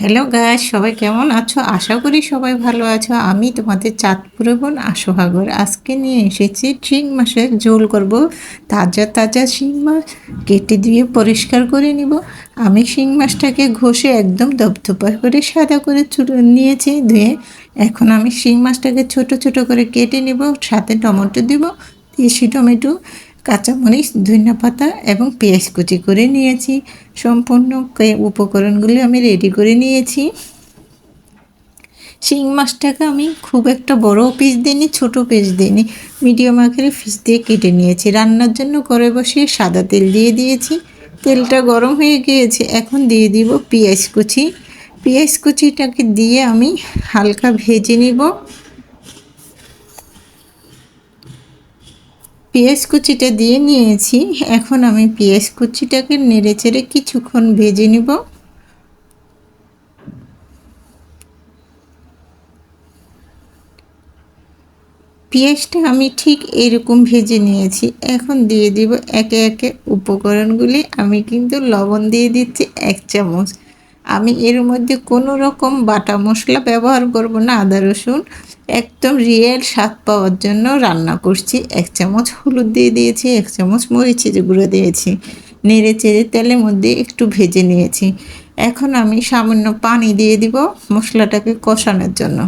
Hello গাছ সবাই কেমন আছো? আশা করি সবাই ভালো আছো। আমি তোমাদের চাঁদপুরে বোন আশোহাগর আজকে নিয়ে এসেছি শিং মাছের ঝোল করব। তাজা তাজা শিং মাছ কেটে দিয়ে পরিষ্কার করে নিব। আমি শিং মাছটাকে ঘষে একদম দপদপা করে সাদা করে নিয়েছি ধুয়ে। এখন আমি শিং মাছটাকে ছোট ছোট করে কেটে নিব। সাথে টমেটো দিব, দেশি টমেটো। কাঁচামরিচ, ধনিয়া পাতা এবং পেঁয়াজ কুচি করে নিয়েছি। সম্পূর্ণ উপকরণগুলি আমি রেডি করে নিয়েছি। শিং মাছটাকে আমি খুব একটা বড় পিস দিইনি, ছোটো পিস দিইনি। মিডিয়াম আকারে পিস দিয়ে কেটে নিয়েছি। রান্নার জন্য করে বসিয়ে সাদা তেল দিয়ে দিয়েছি। তেলটা গরম হয়ে গিয়েছে। এখন দিয়ে দিব পেঁয়াজ কুচি। পেঁয়াজ কুচিটাকে দিয়ে আমি হালকা ভেজে নিব। পেঁয়াজ কুচিটা দিয়ে নিয়েছি। এখন আমি পেঁয়াজ কুচিটাকে নেড়ে চেড়ে কিছুক্ষণ ভেজে নিব। পেঁয়াজটা আমি ঠিক এরকম ভেজে নিয়েছি। এখন দিয়ে দিব একে একে উপকরণগুলি। আমি কিন্তু লবণ দিয়ে দিচ্ছি এক চামচ। আমি এর মধ্যে কোনো রকম বাটা মশলা ব্যবহার করব না। আদা, রসুন একদম রিয়েল স্বাদ পাওয়ার জন্য রান্না করছি। এক চামচ হলুদ দিয়ে দিয়েছি, এক চামচ মরিচের গুঁড়ো দিয়েছি। নেড়ে চেড়ে তেলের মধ্যে একটু ভেজে নিয়েছি। এখন আমি সামান্য পানি দিয়ে দিব মশলাটাকে কষানোর জন্য।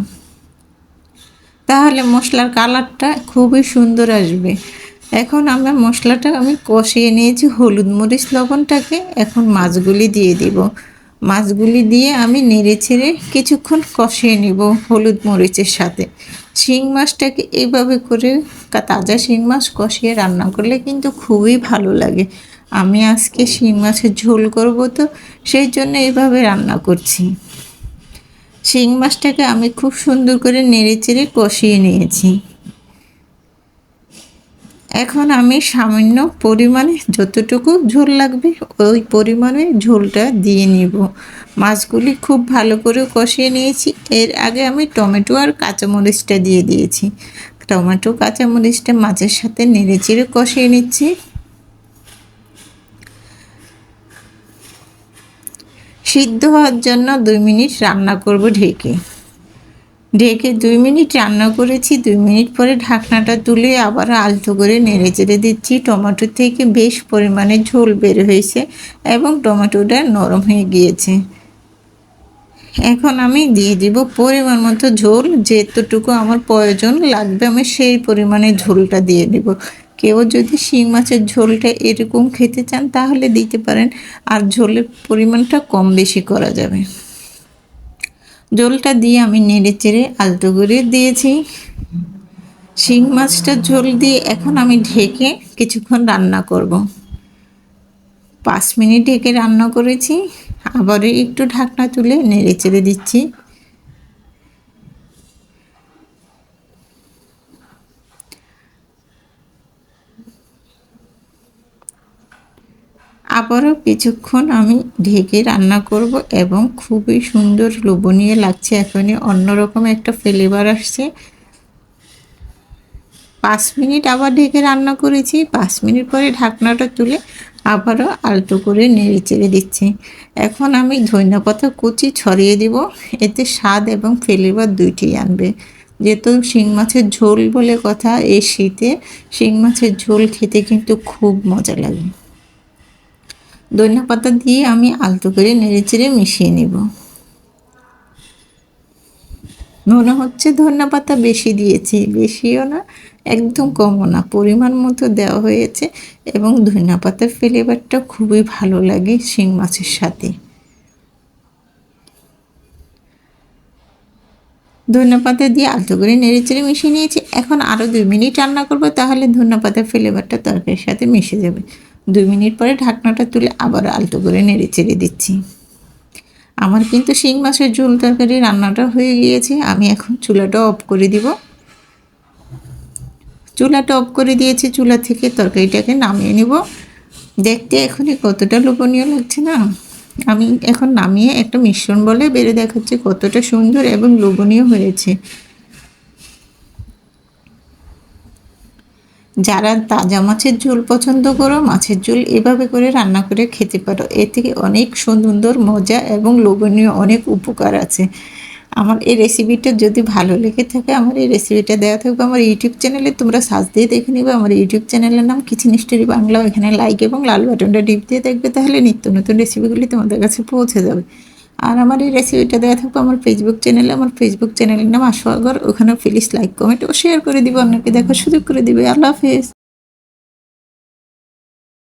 তাহলে মশলার কালারটা খুবই সুন্দর আসবে। এখন আমরা মশলাটা আমি কষিয়ে নিয়েছি। হলুদ মরিচ লবণটাকে এখন মাছগুলি দিয়ে দিব। মাছগুলি দিয়ে আমি নেড়ে ছেড়ে কিছুক্ষণ কষিয়ে নিব হলুদ মরিচের সাথে। শিং মাছটাকে এইভাবে করে তাজা শিং মাছ কষিয়ে রান্না করলে কিন্তু খুবই ভালো লাগে। আমি আজকে শিং মাছের ঝোল করব তো, সেই জন্য এইভাবে রান্না করছি। শিং মাছটাকে আমি খুব সুন্দর করে নেড়ে চেড়ে কষিয়ে নিয়েছি। এখন আমি সামান্য পরিমাণে যতটুকু ঝোল লাগবে, ওই পরিমাণে ঝোলটা দিয়ে নিব। মাছগুলি খুব ভালো করে কষিয়ে নিয়েছি। এর আগে আমি টমেটো আর কাঁচামরিচটা দিয়ে দিয়েছি। টমেটো, কাঁচামরিচটা মাছের সাথে নেড়ে চেড়ে কষিয়ে নিচ্ছি। সিদ্ধ হওয়ার জন্য দুই মিনিট রান্না করব ঢেকে। ঢেকে দুই মিনিট রান্না করেছি। দুই মিনিট পরে ঢাকনাটা তুলে আবার আলতো করে নেড়ে চেড়ে দিচ্ছি। টমেটো থেকে বেশ পরিমাণে ঝোল বের হয়েছে এবং টমেটোটা নরম হয়ে গিয়েছে। এখন আমি দিয়ে দিব পরিমাণ মতো ঝোল। যেতটুকু আমার প্রয়োজন লাগবে, আমি সেই পরিমাণে ঝোলটা দিয়ে দিব। কেউ যদি শিং মাছের ঝোলটা এরকম খেতে চান, তাহলে দিতে পারেন। আর ঝোলের পরিমাণটা কম বেশি করা যাবে। ঝোলটা দিয়ে আমি নেড়ে চেড়ে আলতো করে দিয়েছি। শিং মাছটা ঝোল দিয়ে এখন আমি ঢেকে কিছুক্ষণ রান্না করব। পাঁচ মিনিট ঢেকে রান্না করেছি। আবার একটু ঢাকনা তুলে নেড়ে চেড়ে দিচ্ছি। আবারও কিছুক্ষণ আমি ঢেকে রান্না করব এবং খুবই সুন্দর লোভনীয় লাগছে এখনই। অন্যরকম একটা ফ্লেভার আসছে। পাঁচ মিনিট আবার ঢেকে রান্না করেছি। পাঁচ মিনিট পরে ঢাকনাটা তুলে আবারও আলতো করে নেড়ে চেড়ে দিচ্ছি। এখন আমি ধনিয়া পাতা কুচি ছড়িয়ে দিব। এতে স্বাদ এবং ফ্লেভার দুইটি আনবে। যেহেতু শিং মাছের ঝোল বলে কথা, এই শীতে শিং মাছের ঝোল খেতে কিন্তু খুব মজা লাগে। ধনিয়া পাতা দিয়ে আমি আলতো করে নেড়ে চেড়ে মিশিয়ে নেব। মনে হচ্ছে ধনিয়া পাতা বেশি দিয়েছি, বেশিও না, একদম কমও না, পরিমাণ মতো দেওয়া হয়েছে এবং ধনিয়া পাতার ফ্লেভারটা খুবই ভালো লাগে শিং মাছের সাথে। ধনিয়া পাতা দিয়ে আলতো করে নেড়ে চেড়ে মিশিয়ে নিয়েছি, এখন আরও দুই মিনিট রান্না করব, তাহলে ধনিয়া পাতার ফ্লেভারটা তরকারির সাথে মিশে যাবে। দুই মিনিট পরে ঢাকনাটা তুলে আবার আলতো করে নেড়ে চেড়ে দিচ্ছি। আমার কিন্তু শিং মাছের ঝোল তরকারি রান্নাটা হয়ে গিয়েছে, আমি এখন চুলাটা অফ করে দিব। চুলাটা অফ করে দিয়েছি, চুলা থেকে তরকারিটাকে নামিয়ে নিব। দেখতে এখনই কতটা লোভনীয় লাগছে না। আমি এখন নামিয়ে একটা মিশ্রণ বলে বেড়ে দেখাচ্ছি কতটা সুন্দর এবং লোভনীয় হয়েছে। যারা তাজা মাছের ঝোল পছন্দ করো, মাছের ঝোল এভাবে করে রান্না করে খেতে পারো। এ থেকে অনেক সুন্দর, মজা এবং লোভনীয় অনেক উপকার আছে। আমার এই রেসিপিটা যদি ভালো লেগে থাকে, আমার এই রেসিপিটা দেওয়া থাকবে আমার ইউটিউব চ্যানেলে তোমরা সার্চ দিয়ে দেখে নিবে আমার ইউটিউব চ্যানেলের নাম কিচেন হিস্টোরি বাংলা এখানে লাইক এবং লাল বাটনটা ডিপ দিয়ে দেখবে, তাহলে নিত্য নতুন রেসিপিগুলি তোমাদের কাছে পৌঁছে যাবে। আর আমার এই রেসিপিটা দেওয়া থাকব আমার ফেসবুক চ্যানেলে আমার ফেসবুক চ্যানেলের নাম আশোয়াগর ওখানে প্লিজ লাইক কমেন্ট ও শেয়ার করে দিবে। অন্যকে দেখার সুযোগ করে দিবে। আল্লাহ হাফেজ।